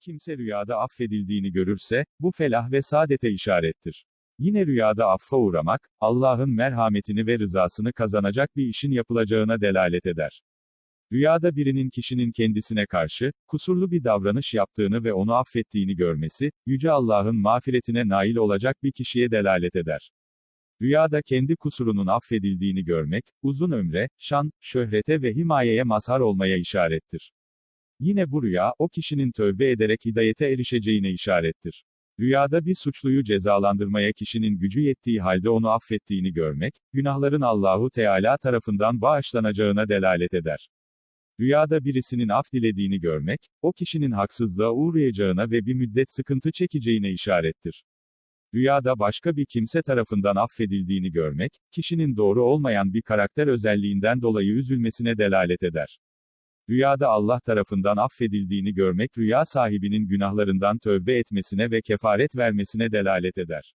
kimse rüyada affedildiğini görürse, bu felah ve saadete işarettir. Yine rüyada affa uğramak, Allah'ın merhametini ve rızasını kazanacak bir işin yapılacağına delalet eder. Rüyada birinin kişinin kendisine karşı, kusurlu bir davranış yaptığını ve onu affettiğini görmesi, Yüce Allah'ın mağfiretine nail olacak bir kişiye delalet eder. Rüyada kendi kusurunun affedildiğini görmek, uzun ömre, şan, şöhrete ve himayeye mazhar olmaya işarettir. Yine bu rüya, o kişinin tövbe ederek hidayete erişeceğine işarettir. Rüyada bir suçluyu cezalandırmaya kişinin gücü yettiği halde onu affettiğini görmek, günahların Allahu Teala tarafından bağışlanacağına delalet eder. Rüyada birisinin af dilediğini görmek, o kişinin haksızlığa uğrayacağına ve bir müddet sıkıntı çekeceğine işarettir. Rüyada başka bir kimse tarafından affedildiğini görmek, kişinin doğru olmayan bir karakter özelliğinden dolayı üzülmesine delalet eder. Rüyada Allah tarafından affedildiğini görmek rüya sahibinin günahlarından tövbe etmesine ve kefaret vermesine delalet eder.